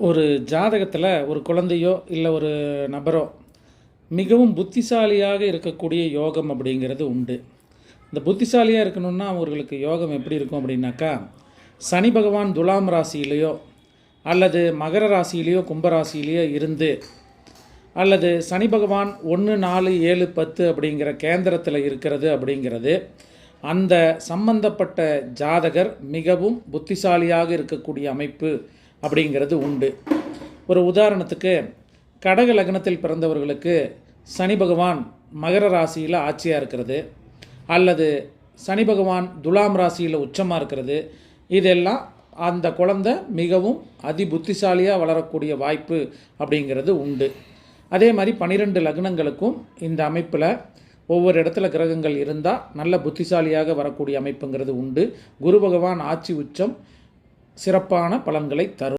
ஒரு ஜாதகத்தில் ஒரு குழந்தையோ இல்லை ஒரு நபரோ மிகவும் புத்திசாலியாக இருக்கக்கூடிய யோகம் அப்படிங்கிறது உண்டு. இந்த புத்திசாலியாக இருக்கணும்னா அவர்களுக்கு யோகம் எப்படி இருக்கும் அப்படின்னாக்கா சனி பகவான் துலாம் ராசியிலேயோ அல்லது மகர ராசியிலேயோ கும்பராசியிலேயோ இருந்து அல்லது சனி பகவான் ஒன்று நாலு ஏழு பத்து அப்படிங்கிற கேந்திரத்தில் இருக்கிறது அப்படிங்கிறது அந்த சம்பந்தப்பட்ட ஜாதகர் மிகவும் புத்திசாலியாக இருக்கக்கூடிய அமைப்பு அப்படிங்கிறது உண்டு. ஒரு உதாரணத்துக்கு கடக லக்னத்தில் பிறந்தவர்களுக்கு சனி பகவான் மகர ராசியில் ஆட்சியாக இருக்கிறது அல்லது சனி பகவான் துலாம் ராசியில் உச்சமாக இருக்கிறது இதெல்லாம் அந்த குழந்தை மிகவும் அதி புத்திசாலியாக வளரக்கூடிய வாய்ப்பு அப்படிங்கிறது உண்டு. அதே மாதிரி பன்னிரெண்டு லக்னங்களுக்கும் இந்த அமைப்பில் ஒவ்வொரு இடத்துல கிரகங்கள் இருந்தால் நல்ல புத்திசாலியாக வரக்கூடிய அமைப்புங்கிறது உண்டு. குரு பகவான் ஆட்சி உச்சம் சிறப்பான பலன்களை தரும்.